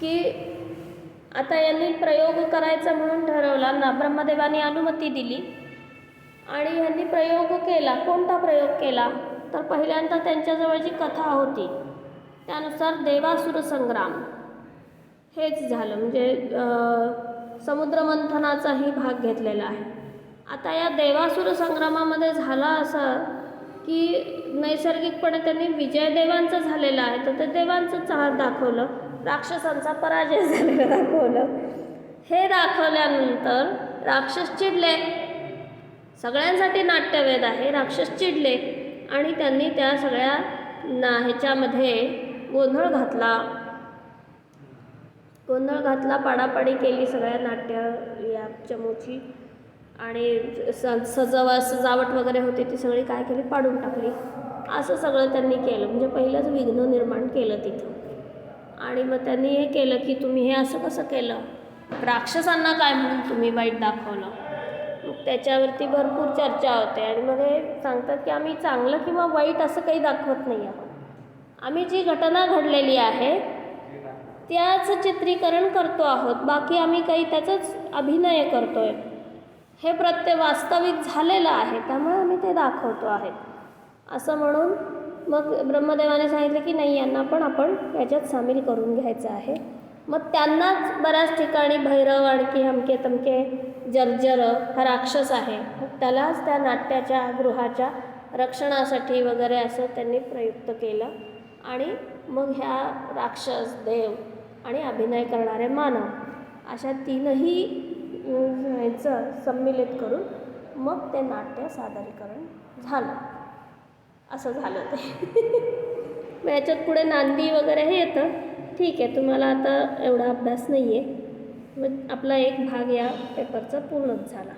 की आता यांनी प्रयोग करायचा म्हणून ठरवला. ना ब्रह्मदेवाने अनुमती दिली. आणि यांनी प्रयोग केला. कोणता प्रयोग केला? तर पहिल्यांदा त्यांच्याजवळ जी कथा होती त्यानुसार देवासुर संग्राम. हेच झालं. म्हणजे समुद्रमंथनाचाही भाग घेतलेला आहे. आता या देवासुर संग्रामामध्ये झाला असं की नैसर्गिकपणे त्यांनी विजयदेवांचं झालेलं आहे. तर ते देवांचं चा दाखवलं. राक्षसांचा पराजय झालेला दाखवलं. हे दाखवल्यानंतर राक्षस चिडले. सगळ्यांसाठी नाट्यवेद आहे. राक्षस चिडले आणि त्यांनी त्या सगळ्या ना ह्याच्यामध्ये गोंधळ घातला. गोंधळ घातला पाडापाडी केली सगळ्या नाट्य या चमूची. आणि स सजावा सजावट वगैरे होती ती सगळी काय केली? पाडून टाकली. असं सगळं त्यांनी केलं. म्हणजे पहिलंच विघ्न निर्माण केलं तिथं. आणि मग त्यांनी हे केलं की तुम्ही हे असं कसं केलं? राक्षसांना काय म्हणून तुम्ही वाईट दाखवलं? मग त्याच्यावरती भरपूर चर्चा होते आणि मग हे सांगतात की आम्ही चांगलं किंवा वाईट असं काही दाखवत नाही आहोत. आम्ही जी घटना घडलेली आहे त्याचं चित्रीकरण करतो आहोत. बाकी आम्ही काही त्याचाच अभिनय करतो आहे हे प्रत्यय वास्तविक झालेलं आहे त्यामुळे आम्ही ते दाखवतो आहेत असं म्हणून मग ब्रह्मदेवाने सांगितलं की नाही यांना पण आपण याच्यात सामील करून घ्यायचं आहे. मग त्यांनाच बऱ्याच ठिकाणी भैरव आणखी हमके तमके जर्जर हा राक्षस आहे. मग त्यालाच त्या नाट्याच्या गृहाच्या रक्षणासाठी वगैरे असं त्यांनी प्रयुक्त केलं. आणि मग ह्या राक्षस देव आणि अभिनय करणारे मानव अशा तीनही ह्याचं सम्मिलित करून मग ते नाट्य सादरीकरण झालं. असं झालं ते मग याच्यात पुढे नांदी वगैरे हे येतं. ठीक आहे तुम्हाला आता एवढा अभ्यास नाही आहे मग आपला एक भाग या पेपरचा पूर्णच झाला.